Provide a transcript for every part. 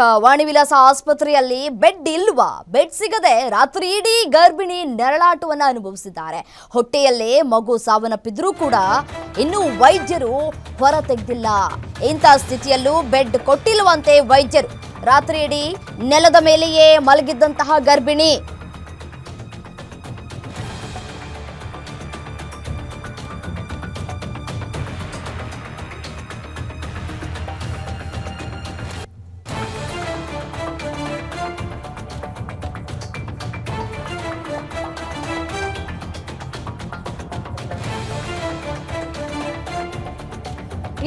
ಆ, ವಾಣಿವಿಲಾಸ ಆಸ್ಪತ್ರೆಯಲ್ಲಿ ಬೆಡ್ ಇಲ್ವಾ? ಬೆಡ್ ಸಿಗದೆ ರಾತ್ರಿ ಇಡೀ ಗರ್ಭಿಣಿ ನೆರಳಾಟವನ್ನು ಅನುಭವಿಸಿದ್ದಾರೆ. ಹೊಟ್ಟೆಯಲ್ಲೇ ಮಗು ಸಾವನ್ನಪ್ಪಿದ್ರೂ ಕೂಡ ಇನ್ನೂ ವೈದ್ಯರು ಹೊರ ತೆಗೆದಿಲ್ಲ. ಇಂಥ ಸ್ಥಿತಿಯಲ್ಲೂ ಬೆಡ್ ಕೊಟ್ಟಿಲ್ವಂತೆ ವೈದ್ಯರು. ರಾತ್ರಿ ಇಡೀ ನೆಲದ ಮೇಲೆಯೇ ಮಲಗಿದ್ದಂತಹ ಗರ್ಭಿಣಿ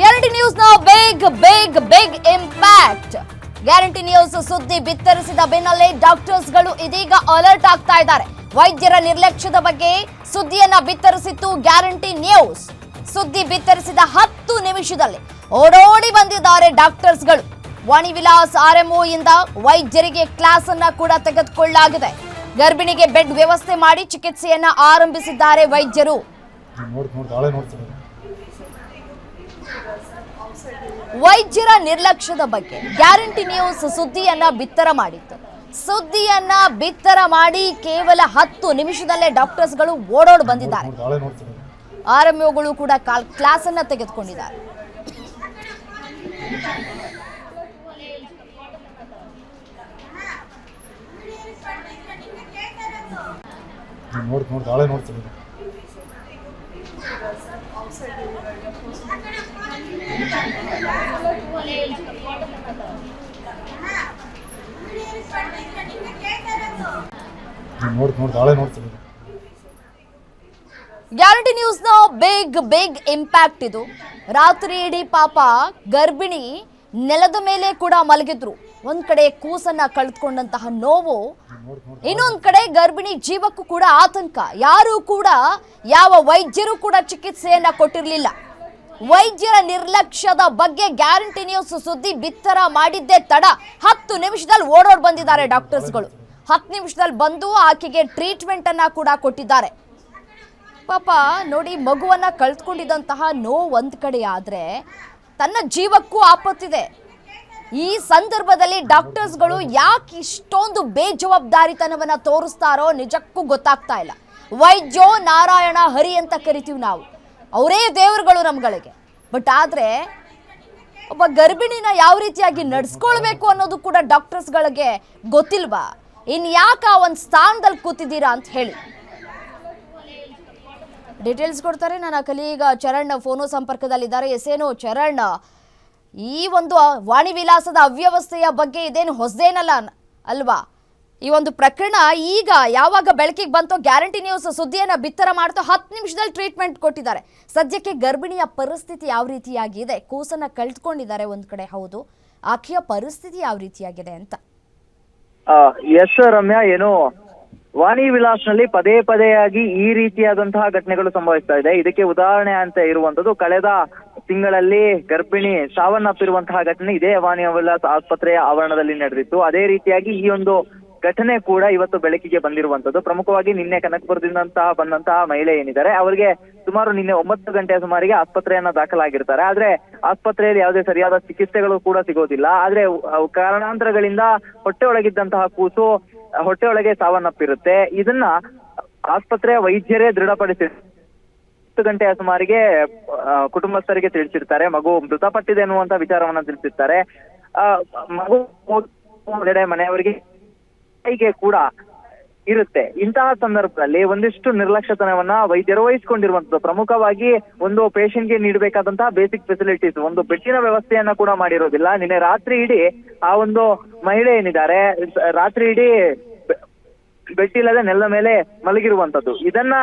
guarantee ನ್ಯೂಸ್ನ big big big impact guarantee news ಸುದ್ದಿ ಬಿತ್ತರಿಸಿದ ಬೆನ್ನಲ್ಲೇ ಡಾಕ್ಟರ್ಸ್ಗಳು ಇದೀಗ ಅಲರ್ಟ್ ಆಗ್ತಾ ಇದ್ದಾರೆ. ವೈದ್ಯರ ನಿರ್ಲಕ್ಷ್ಯದ ಬಗ್ಗೆ ಸುದ್ದಿಯನ್ನ ಬಿತ್ತರಿಸಿತ್ತು ಗ್ಯಾರಂಟಿ ನ್ಯೂಸ್ ಸುದ್ದಿ ಬಿತ್ತರಿಸಿದ ಹತ್ತು ನಿಮಿಷದಲ್ಲಿ ಓಡೋಡಿ ಬಂದಿದ್ದಾರೆ ಡಾಕ್ಟರ್ಸ್ಗಳು ವಾಣಿವಿಲಾಸ್ ಆರ್ಎಂಒ ಇಂದ ವೈದ್ಯರಿಗೆ ಕ್ಲಾಸ್ ಅನ್ನ ಕೂಡ ತೆಗೆದುಕೊಳ್ಳಲಾಗಿದೆ. ಗರ್ಭಿಣಿಗೆ ಬೆಡ್ ವ್ಯವಸ್ಥೆ ಮಾಡಿ ಚಿಕಿತ್ಸೆಯನ್ನ ಆರಂಭಿಸಿದ್ದಾರೆ ವೈದ್ಯರು ನೋಡಿ ನೋಡಿ ನಾಳೆ ನೋಡ್ತೀನಿ ವೈದ್ಯರ ನಿರ್ಲಕ್ಷ್ಯದ ಬಗ್ಗೆ. ಗ್ಯಾರಂಟಿ ನ್ಯೂಸ್ ಸುದ್ದಿಯನ್ನ ಬಿತ್ತರ ಮಾಡಿತ್ತು. ಸುದ್ದಿಯನ್ನ ಬಿತ್ತರ ಮಾಡಿ ಕೇವಲ ಹತ್ತು ನಿಮಿಷದಲ್ಲೇ ಡಾಕ್ಟರ್ಸ್ಗಳು ಓಡೋಡ್ ಬಂದಿದ್ದಾರೆ. ಆರ್ಎಂಒಗಳು ಕೂಡ ಕಾಲ್ ಕ್ಲಾಸ್ ಅನ್ನ ತೆಗೆದುಕೊಂಡಿದ್ದಾರೆ ನೋಡ್ತೀನಿ. ನೋಡಿ ನೋಡಿ ನಾಳೆ ನೋಡ್ತೀನಿ. ಗ್ಯಾರಂಟಿ ನ್ಯೂಸ್ನ ಬಿಗ್ ಬಿಗ್ ಇಂಪ್ಯಾಕ್ಟ್ ಇದು. ರಾತ್ರಿ ಇಡೀ ಪಾಪ ಗರ್ಭಿಣಿ ನೆಲದ ಮೇಲೆ ಕೂಡ ಮಲಗಿದ್ರು. ಒಂದ್ ಕಡೆ ಕೂಸನ್ನ ಕಳೆದುಕೊಂಡಂತಹ ನೋವು. ಇನ್ನೊಂದ್ ಕಡೆ ಗರ್ಭಿಣಿ ಜೀವಕ್ಕೂ ಕೂಡ ಆತಂಕ. ಯಾರು ಕೂಡ ಯಾವ ವೈದ್ಯರು ಕೂಡ ಚಿಕಿತ್ಸೆಯನ್ನ ಕೊಟ್ಟಿರಲಿಲ್ಲ. ವೈದ್ಯರ ನಿರ್ಲಕ್ಷ್ಯದ ಬಗ್ಗೆ ಗ್ಯಾರಂಟಿ ನ್ಯೂಸ್ ಸುದ್ದಿ ಬಿತ್ತರ ಮಾಡಿದ್ದೇ ತಡ. ಹತ್ತು ನಿಮಿಷದಲ್ಲಿ ಓಡೋಡ್ ಬಂದಿದ್ದಾರೆ ಡಾಕ್ಟರ್ಸ್ಗಳು. ಹತ್ತು ನಿಮಿಷದಲ್ಲಿ ಬಂದು ಆಕೆಗೆ ಟ್ರೀಟ್ಮೆಂಟ್ ಅನ್ನ ಕೂಡ ಕೊಟ್ಟಿದ್ದಾರೆ. ಪಾಪ, ನೋಡಿ, ಮಗುವನ್ನ ಕಳ್ತ್ಕೊಂಡಿದ್ದಂತಹ ನೋವು ಒಂದ್ ಕಡೆ ಆದ್ರೆ ತನ್ನ ಜೀವಕ್ಕೂ ಆಪತ್ತಿದೆ. ಈ ಸಂದರ್ಭದಲ್ಲಿ ಡಾಕ್ಟರ್ಸ್ಗಳು ಯಾಕೆ ಇಷ್ಟೊಂದು ಬೇಜವಾಬ್ದಾರಿತನವನ್ನ ತೋರಿಸ್ತಾರೋ ನಿಜಕ್ಕೂ ಗೊತ್ತಾಗ್ತಾ ಇಲ್ಲ. ವೈದ್ಯೋ ನಾರಾಯಣ ಹರಿ ಅಂತ ಕರಿತೀವಿ ನಾವು. ಅವರೇ ದೇವರುಗಳು ನಮ್ಗಳಿಗೆ. ಬಟ್ ಆದರೆ ಒಬ್ಬ ಗರ್ಭಿಣಿನ ಯಾವ ರೀತಿಯಾಗಿ ನಡ್ಸ್ಕೊಳ್ಬೇಕು ಅನ್ನೋದು ಕೂಡ ಡಾಕ್ಟರ್ಸ್ಗಳಿಗೆ ಗೊತ್ತಿಲ್ವಾ? ಇನ್ ಯಾಕೆ ಆ ಒಂದು ಸ್ಥಾನದಲ್ಲಿ ಕೂತಿದ್ದೀರಾ ಅಂತ ಹೇಳಿ. ಡೀಟೇಲ್ಸ್ ಕೊಡ್ತಾರೆ. ನನ್ನ ಕಲೀಗ ಚರಣ್ ಫೋನು ಸಂಪರ್ಕದಲ್ಲಿದ್ದಾರೆ. ಎಸ್ ಏನು ಚರಣ್, ಈ ಒಂದು ವಾಣಿ ವಿಲಾಸದ ಅವ್ಯವಸ್ಥೆಯ ಬಗ್ಗೆ ಇದೇನು ಹೊಸದೇನಲ್ಲ ಅಲ್ವಾ? ಈ ಒಂದು ಪ್ರಕರಣ ಈಗ ಯಾವಾಗ ಬೆಳಕಿಗೆ ಬಂತೋ ಗ್ಯಾರಂಟಿ ನ್ಯೂಸ್ ಸುದ್ದಿಯನ್ನ ಬಿತ್ತರ ಮಾಡ್ತೋ ಹತ್ತು ನಿಮಿಷದಲ್ಲಿ ಟ್ರೀಟ್ಮೆಂಟ್ ಕೊಟ್ಟಿದ್ದಾರೆ. ಸದ್ಯಕ್ಕೆ ಗರ್ಭಿಣಿಯ ಪರಿಸ್ಥಿತಿ ಯಾವ ರೀತಿಯಾಗಿದೆ? ಕೂಸನ್ನ ಕಳ್ತ್ಕೊಂಡಿದ್ದಾರೆ ಒಂದ್ ಕಡೆ, ಹೌದು. ಆಕೆಯ ಪರಿಸ್ಥಿತಿ ಯಾವ ರೀತಿಯಾಗಿದೆ ಅಂತ. ಎಸ್ ರಮ್ಯಾ, ಏನು, ವಾಣಿ ವಿಲಾಸ್ನಲ್ಲಿ ಪದೇ ಪದೇ ಆಗಿ ಈ ರೀತಿಯಾದಂತಹ ಘಟನೆಗಳು ಸಂಭವಿಸ್ತಾ ಇದೆ. ಇದಕ್ಕೆ ಉದಾಹರಣೆ ಅಂತ ಇರುವಂತದ್ದು ಕಳೆದ ತಿಂಗಳಲ್ಲಿ ಗರ್ಭಿಣಿ ಸಾವನ್ನಪ್ಪಿರುವಂತಹ ಘಟನೆ ಇದೇ ವಾಣಿ ವಿಲಾಸ್ ಆಸ್ಪತ್ರೆಯ ಆವರಣದಲ್ಲಿ ನಡೆದಿತ್ತು. ಅದೇ ರೀತಿಯಾಗಿ ಈ ಒಂದು ಘಟನೆ ಕೂಡ ಇವತ್ತು ಬೆಳಕಿಗೆ ಬಂದಿರುವಂತದ್ದು ಪ್ರಮುಖವಾಗಿ ನಿನ್ನೆ ಕನಕಪುರದಿಂದಂತಹ ಬಂದಂತಹ ಮಹಿಳೆ ಏನಿದ್ದಾರೆ ಅವರಿಗೆ ಸುಮಾರು ನಿನ್ನೆ ಒಂಬತ್ತು ಗಂಟೆಯ ಸುಮಾರಿಗೆ ಆಸ್ಪತ್ರೆಯನ್ನ ದಾಖಲಾಗಿರ್ತಾರೆ ಆದ್ರೆ ಆಸ್ಪತ್ರೆಯಲ್ಲಿ ಯಾವುದೇ ಸರಿಯಾದ ಚಿಕಿತ್ಸೆಗಳು ಕೂಡ ಸಿಗೋದಿಲ್ಲ ಆದ್ರೆ ಕಾರಣಾಂತರಗಳಿಂದ ಹೊಟ್ಟೆ ಒಳಗಿದ್ದಂತಹ ಕೂಸು ಹೊಟ್ಟೆ ಒಳಗೆ ಸಾವನ್ನಪ್ಪಿರುತ್ತೆ ಇದನ್ನ ಆಸ್ಪತ್ರೆಯ ವೈದ್ಯರೇ ದೃಢಪಡಿಸಿ ಹತ್ತು ಗಂಟೆಯ ಸುಮಾರಿಗೆ ಕುಟುಂಬಸ್ಥರಿಗೆ ತಿಳಿಸಿರ್ತಾರೆ ಮಗು ಮೃತಪಟ್ಟಿದೆ ಅನ್ನುವಂತ ವಿಚಾರವನ್ನ ತಿಳಿಸಿರ್ತಾರೆ ಆ, ಮಗು ಮನೆಯವರಿಗೆ ಕೈಗೆ ಕೂಡ ಇರುತ್ತೆ. ಇಂತಹ ಸಂದರ್ಭದಲ್ಲಿ ಒಂದಿಷ್ಟು ನಿರ್ಲಕ್ಷ್ಯತನವನ್ನ ವೈದ್ಯರು ವಹಿಸಿಕೊಂಡಿರುವಂತದ್ದು ಪ್ರಮುಖವಾಗಿ ಒಂದು ಪೇಷಂಟ್ಗೆ ನೀಡಬೇಕಾದಂತಹ ಬೇಸಿಕ್ ಫೆಸಿಲಿಟೀಸ್ ಒಂದು ಬೆಡ್ಡಿನ ವ್ಯವಸ್ಥೆಯನ್ನ ಕೂಡ ಮಾಡಿರೋದಿಲ್ಲ. ನಿನ್ನೆ ರಾತ್ರಿ ಇಡೀ ಆ ಒಂದು ಮಹಿಳೆ ಏನಿದ್ದಾರೆ, ರಾತ್ರಿ ಇಡೀ ಬೆಟ್ಟಿಲ್ಲದೆ ನೆಲದ ಮೇಲೆ ಮಲಗಿರುವಂತದ್ದು ಇದನ್ನ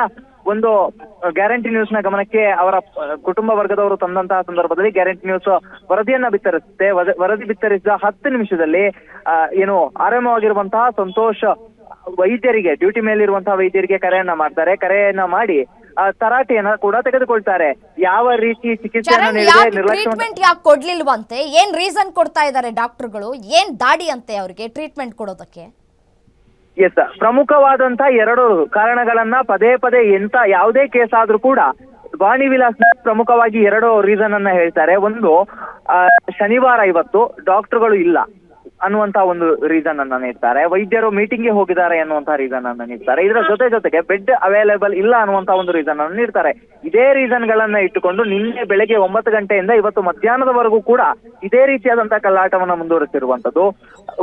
ಒಂದು ಗ್ಯಾರಂಟಿ ನ್ಯೂಸ್ನ ಗಮನಕ್ಕೆ ಅವರ ಕುಟುಂಬ ವರ್ಗದವರು ತಂದಂತಹ ಸಂದರ್ಭದಲ್ಲಿ ಗ್ಯಾರಂಟಿ ನ್ಯೂಸ್ ವರದಿಯನ್ನ ಬಿತ್ತರಿಸುತ್ತೆ. ವರದಿ ಬಿತ್ತರಿಸಿದ ಹತ್ತು ನಿಮಿಷದಲ್ಲಿ ಏನು ಆರಾಮವಾಗಿರುವಂತಹ ಸಂತೋಷ್ ವೈದ್ಯರಿಗೆ ಡ್ಯೂಟಿ ಮೇಲಿರುವಂತಹ ವೈದ್ಯರಿಗೆ ಕರೆಯನ್ನ ಮಾಡ್ತಾರೆ. ಕರೆಯನ್ನ ಮಾಡಿ ಆ, ತರಾಟೆಯನ್ನ ಕೂಡ ತೆಗೆದುಕೊಳ್ತಾರೆ. ಯಾವ ರೀತಿ ಚಿಕಿತ್ಸೆ ಟ್ರೀಟ್ಮೆಂಟ್ ಯಾಕೆ ಕೊಡ್ಲಿಲ್ವಂತೆ? ಏನ್ ರೀಸನ್ ಕೊಡ್ತಾ ಇದ್ದಾರೆ ಡಾಕ್ಟರ್ಗಳು ಏನ್ ದಾಡಿ ಅಂತೆ ಅವರಿಗೆ ಟ್ರೀಟ್ಮೆಂಟ್ ಕೊಡೋದಕ್ಕೆ? ಎಸ್ ಪ್ರಮುಖವಾದಂತ ಎರಡು ಕಾರಣಗಳನ್ನ ಪದೇ ಪದೇ ಎಂತ ಯಾವುದೇ ಕೇಸ್ ಆದ್ರೂ ಕೂಡ ವಾಣಿ ವಿಲಾಸ್ ಪ್ರಮುಖವಾಗಿ ಎರಡು ರೀಸನ್ ಅನ್ನ ಹೇಳ್ತಾರೆ. ಒಂದು ಶನಿವಾರ ಇವತ್ತು ಡಾಕ್ಟರ್ಗಳು ಇಲ್ಲ. ಅನ್ನುವಂತ ಒಂದು ರೀಸನ್ ಅನ್ನ ನೀಡ್ತಾರೆ. ವೈದ್ಯರು ಮೀಟಿಂಗ್ಗೆ ಹೋಗಿದ್ದಾರೆ ಅನ್ನುವಂತ ರೀಸನ್ ಅನ್ನ ನೀಡ್ತಾರೆ. ಇದರ ಜೊತೆ ಜೊತೆಗೆ ಬೆಡ್ ಅವೈಲೇಬಲ್ ಇಲ್ಲ ಅನ್ನುವಂತ ಒಂದು ರೀಸನ್ ಅನ್ನು ನೀಡ್ತಾರೆ. ಇದೇ ರೀಸನ್ ಗಳನ್ನ ಇಟ್ಟುಕೊಂಡು ನಿನ್ನೆ ಬೆಳಗ್ಗೆ ಒಂಬತ್ತು ಗಂಟೆಯಿಂದ ಇವತ್ತು ಮಧ್ಯಾಹ್ನದವರೆಗೂ ಕೂಡ ಇದೇ ರೀತಿಯಾದಂತಹ ಕಲ್ಲಾಟವನ್ನ ಮುಂದುವರಿಸಿರುವಂತದ್ದು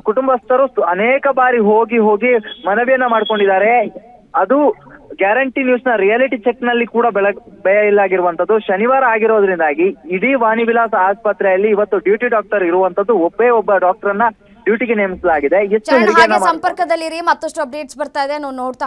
ಕುಟುಂಬಸ್ಥರು ಅನೇಕ ಬಾರಿ ಹೋಗಿ ಹೋಗಿ ಮನವಿಯನ್ನ ಮಾಡ್ಕೊಂಡಿದ್ದಾರೆ. ಅದು ಗ್ಯಾರಂಟಿ ನ್ಯೂಸ್ನ ರಿಯಾಲಿಟಿ ಚೆಕ್ನಲ್ಲಿ ಕೂಡ ಬೆಳಗ್ ಬಯಲಾಗಿರುವಂತದ್ದು ಶನಿವಾರ ಆಗಿರೋದ್ರಿಂದಾಗಿ ಇಡೀ ವಾಣಿ ವಿಲಾಸ ಆಸ್ಪತ್ರೆಯಲ್ಲಿ ಇವತ್ತು ಡ್ಯೂಟಿ ಡಾಕ್ಟರ್ ಇರುವಂತದ್ದು ಒಬ್ಬೇ ಒಬ್ಬ ಡಾಕ್ಟರ್ ಅನ್ನ ಡ್ಯೂಟಿಗೆ ನೇಮಿಸಲಾಗಿದೆ. ಎಷ್ಟು ಚರಣ್ ಹೆರಿಗೆಯನ್ನ ಹಾಗೆ ಮಾಡ್- ಸಂಪರ್ಕದಲ್ಲಿರಿ ಮತ್ತಷ್ಟು ಅಪ್ಡೇಟ್ಸ್ ಬರ್ತಾ ಇದೆ ನಾವು ನೋಡ್ತಾ